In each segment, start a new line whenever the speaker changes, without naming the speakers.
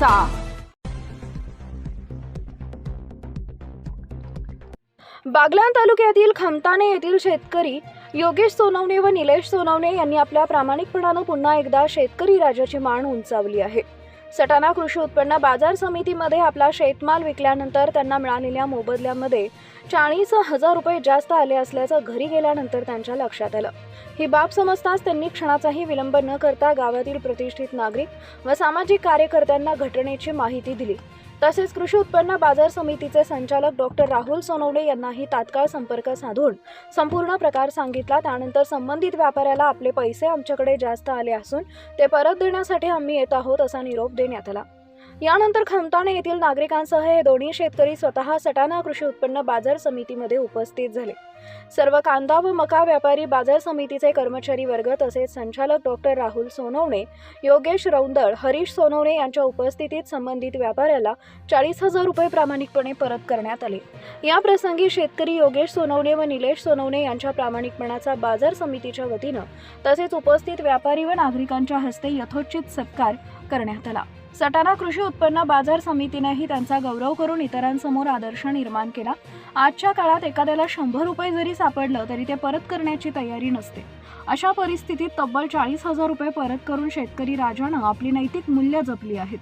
करायचा बागलाण तालुक्यातील खमताने येथील शेतकरी योगेश सोनवणे व निलेश सोनवणे यांनी आपल्या प्रामाणिकपणानं पुन्हा एकदा शेतकरी राजाची मान उंचावली आहे. सटाणा कृषी उत्पन्न बाजार समितीमध्ये आपला शेतमाल विकल्यानंतर त्यांना मिळालेल्या मोबदल्यामध्ये चाळीस हजार रुपये जास्त आले असल्याचं घरी गेल्यानंतर त्यांच्या लक्षात आलं. ही बाब समजताच त्यांनी क्षणाचाही विलंब न करता गावातील प्रतिष्ठित नागरिक व सामाजिक कार्यकर्त्यांना घटनेची माहिती दिली. तसेच कृषी उत्पन्न बाजार समितीचे संचालक डॉक्टर राहुल सोनवणे यांनाही तात्काळ संपर्क साधून संपूर्ण प्रकार सांगितला. त्यानंतर संबंधित व्यापाऱ्याला आपले पैसे आमच्याकडे जास्त आले असून ते परत देण्यासाठी आम्ही येत आहोत असा निरोप देण्यात आला. यानंतर खमताणे येथील नागरिकांसह हे दोन्ही शेतकरी स्वतः सटाणा कृषी उत्पन्न बाजार समितीमध्ये उपस्थित झाले. सर्व कांदा व मका व्यापारी बाजार समितीचे कर्मचारी वर्ग तसेच संचालक डॉक्टर राहुल सोनवणे योगेश रौंदळ हरीश सोनवणे यांच्या उपस्थितीत संबंधित व्यापाऱ्याला चाळीस हजार रुपये प्रामाणिकपणे परत करण्यात आले. या प्रसंगी शेतकरी योगेश सोनवणे व निलेश सोनवणे यांच्या प्रामाणिकपणाचा बाजार समितीच्या वतीनं तसेच उपस्थित व्यापारी व नागरिकांच्या हस्ते यथोचित सत्कार करण्यात आला. सटाणा कृषी उत्पन्न बाजार समितीनेही त्यांचा गौरव करून इतरांसमोर आदर्श निर्माण केला. आजच्या काळात एखाद्याला शंभर रुपये जरी सापडलं तरी ते परत करण्याची तयारी नसते. अशा परिस्थितीत तब्बल चाळीस हजार रुपये परत करून शेतकरी राजानं आपली नैतिक मूल्य जपली आहेत.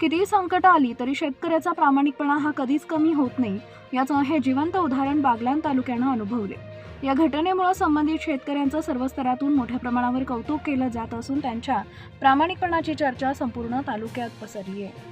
कितीही संकट आली तरी शेतकऱ्याचा प्रामाणिकपणा हा कधीच कमी होत नाही. याचं हे जिवंत उदाहरण बागलान तालुक्यानं अनुभवले या घटनेमुळे संबंधित शेतकऱ्यांचं सर्व स्तरातून मोठ्या प्रमाणावर कौतुक केलं जात असून त्यांच्या प्रामाणिकपणाची चर्चा संपूर्ण तालुक्यात पसरली आहे.